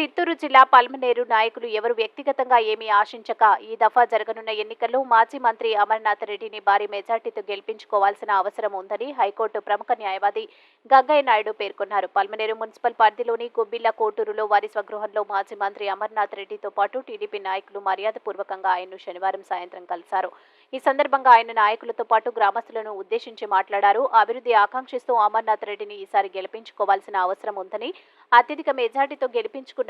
Chittoor జిల్లా పల్మనేరు నాయకులు ఎవరు వ్యక్తిగతంగా ఏమీ ఆశించక ఈ దఫా జరగనున్న ఎన్నికల్లో మాజీ మంత్రి అమర్నాథ్ రెడ్డిని భారీ మెజార్టీతో గెలిపించుకోవాల్సిన అవసరం ఉందని హైకోర్టు ప్రముఖ న్యాయవాది గంగయ్య నాయుడు పేర్కొన్నారు. పల్మనేరు మున్సిపల్ పరిధిలోని గుబ్బిళ్ళ కోటూరులో వారి స్వగృహంలో మాజీ మంత్రి అమర్నాథ్ రెడ్డితో పాటు టీడీపీ నాయకులు మర్యాదపూర్వకంగా ఆయన్ను శనివారం సాయంత్రం కలిశారు. ఈ సందర్భంగా ఆయన నాయకులతో పాటు గ్రామస్తులను ఉద్దేశించి మాట్లాడారు. అభివృద్ధి ఆకాంక్షిస్తూ అమర్నాథ్ రెడ్డిని ఈసారి గెలిపించుకోవాల్సిన అవసరం ఉందని అత్యధిక మెజార్టీతో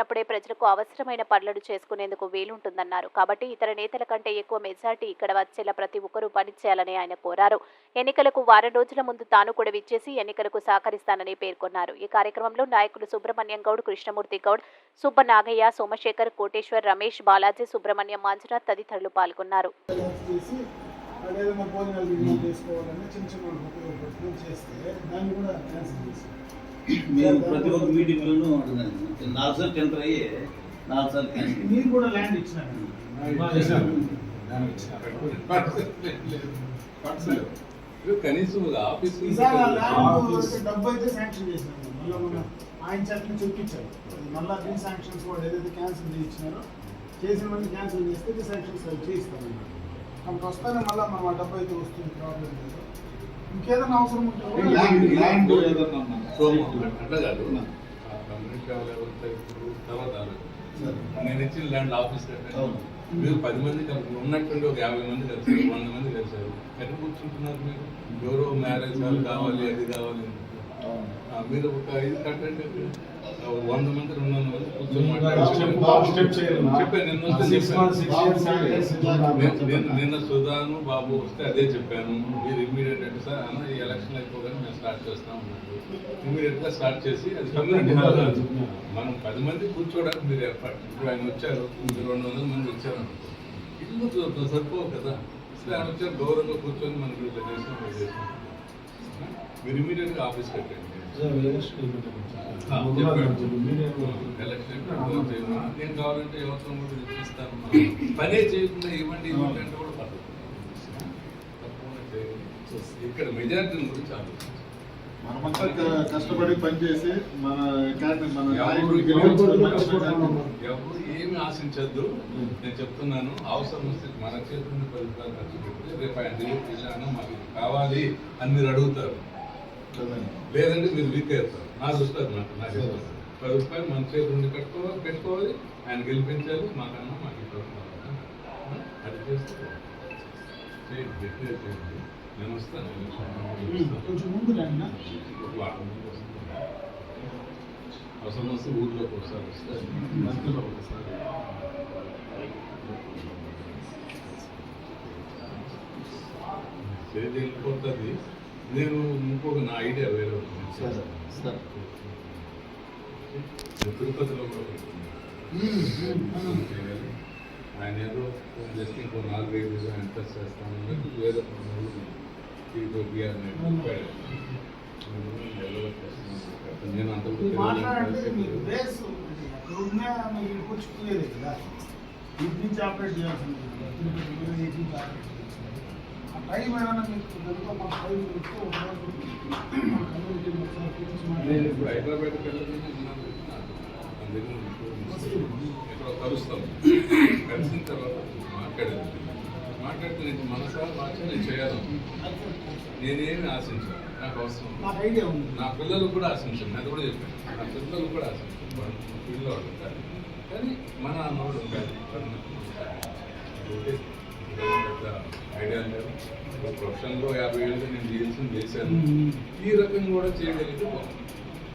ఉన్నప్పుడే ప్రజలకు అవసరమైన పనులను చేసుకునేందుకు వీలుంటుందన్నారు. కాబట్టి ఇతర నేతల కంటే ఎక్కువ మెజార్టీ ఇక్కడ వచ్చేలా ప్రతి ఒక్కరూ పనిచేయాలని ఆయన కోరారు. ఎన్నికలకు వారం రోజుల ముందు తాను కూడా విచ్చేసి ఎన్నికలకు సహకరిస్తానని పేర్కొన్నారు. ఈ కార్యక్రమంలో నాయకులు సుబ్రహ్మణ్యం గౌడ్ కృష్ణమూర్తి గౌడ్ సుబ్బ నాగయ్య సోమశేఖర్ కోటేశ్వర్ రమేష్ బాలాజీ సుబ్రహ్మణ్యం మంజునాథ్ తదితరులు పాల్గొన్నారు. అదేవిధంగా భోజనాలు చేసుకోవాలన్నా చిన్న చిన్న చేస్తే దాన్ని కూడా క్యాన్సిల్ చేసి మేము ప్రతి ఒక్క మీటింగ్లోనూ అడుగుతాను నాలుగు సార్లు టెండర్ అయ్యి నాలుగు సార్లు క్యాన్సిల్ మీరు కూడా ల్యాండ్ ఇచ్చినారు. కనీసం ఆఫీస్ డబ్బు అయితే శాంక్షన్ చేసినాము మళ్ళీ ఆయన చెప్పిన చెప్పించారు. మళ్ళీ రీ శాంక్షన్స్ కూడా ఏదైతే క్యాన్సిల్ చేయించినారో చేసిన మంది క్యాన్సిల్ చేస్తే రీ శాంక్షన్స్ అవి చేయిస్తాం కాబట్టి వస్తానే మళ్ళీ మనం ఆ డబ్బు అయితే వస్తుంది ప్రాబ్లం లేదు. ఇంకేదైనా అవసరం ఉంటే అట్లా కాదు. తర్వాత. నేను ఇచ్చిన ల్యాండ్ ఆఫీస్ కట్టాను అవును. మీరు పది మంది కలిసి ఉన్నట్టుండి ఒక యాభై మంది కలిసారు వంద మంది కలిసారు ఎక్కడ కూర్చుంటున్నారు మీరు? ఎవరో మ్యారేజ్ వాళ్ళు కావాలి అది కావాలి మీరు ఒక ఇది కట్టండి వంద మంది రెండు వందల మంది నిన్న సుధాను బాబు వస్తే అదే చెప్పాను. మీరు ఇమ్మీడియట్ అంటే సార్ అన్న ఈ ఎలక్షన్ అయిపోగానే మేము స్టార్ట్ చేస్తాం ఇమ్మీడియట్గా స్టార్ట్ చేసి అది కమ్యూనిటీ హాల్ కాదు. మనం పది మంది కూర్చోవడానికి మీరు ఏర్పాటు ఇప్పుడు ఆయన వచ్చారు మీరు రెండు వందల మంది వచ్చారు. ఇల్లు సరిపోవు కదా. అసలు ఆయన వచ్చారు గౌరవంగా కూర్చొని మనకి ఇట్లా మీరు ఇమ్మీడియట్గా ఆఫీస్ కట్టండి. ఆ, చెప్పాడు. ఎలక్షన్ అయిపోయిన తర్వాత నేను కావాలంటే ఎవరితో కూడా ఇప్పిస్తాను. పనే చేయకుండా ఇవ్వండి ఇవ్వండి అంటే కూడా చేయండి. ఇక్కడ మెజారిటీ గురించి ఆలోచించండి మనమంతా కష్టపడి పనిచేసి మన మన ఎవరు ఏమి ఆశించద్దు. నేను చెప్తున్నాను అవసరం వస్తే మన చేతుల్లో పెడితే రేపు ఆయన వెళ్ళాను మాకు కావాలి అని మీరు అడుగుతారు. లేదంటే మీరు వీక్ అవుతారు. నా దృష్టి నాకు నాకు చెప్తాను. పది రూపాయలు మన చేతుల నుండి కట్టుకోవాలి పెట్టుకోవాలి. ఆయన గెలిపించాలి. మాకన్నా మాకు ఇప్పుడు అది చేస్తే చేయండి గట్టిగా చేయండి. నేను వస్తాను. కొంచెం ముందు. అవసరం వస్తే ఊర్లోకి ఒకసారి వస్తాను మంత్రిలో ఒకసారి. చేతి వెళ్ళిపోతుంది. నేను ఇంకొక నా ఐడియా వేరే ఉంది. సరే, సరే. నేను తిరుపతిలో కూడా. ఆయన ఏదో జస్ట్ ఇంకో నాలుగైదు ఆయన టెస్ట్ చేస్తాను వేరే పనులు ఇంకో బిఆర్ నేను అంత కదా ఇటు నుంచి ఆపరేట్ చేయాల్సింది తిరుపతి ఇటు నుంచి ఆపరేట్ చేయాల్సింది టైం ఏమైనా మీకు కనుక మా టైం కూర్చొని నేను ఇప్పుడు కలుస్తాం. కలిసిన తర్వాత మాట్లాడేది. మాట్లాడితే నీకు మనసా భాష నేను చేయాలి? నేనేమి ఆశించాను. నాకు అవసరం. నా పిల్లలు కూడా ఆశించాను అది కూడా చెప్పాను. నా పిల్లలు కూడా ఆశించాను ఉంటారు. కానీ మన అన్నవాడు ఉంటారు. ఐడియా లేదు. ప్రొఫెషన్లో యాభై ఏళ్ళు నేను చేయాల్సింది చేశాను. ఈ రకంగా కూడా చేయగలిగితే బాగుంది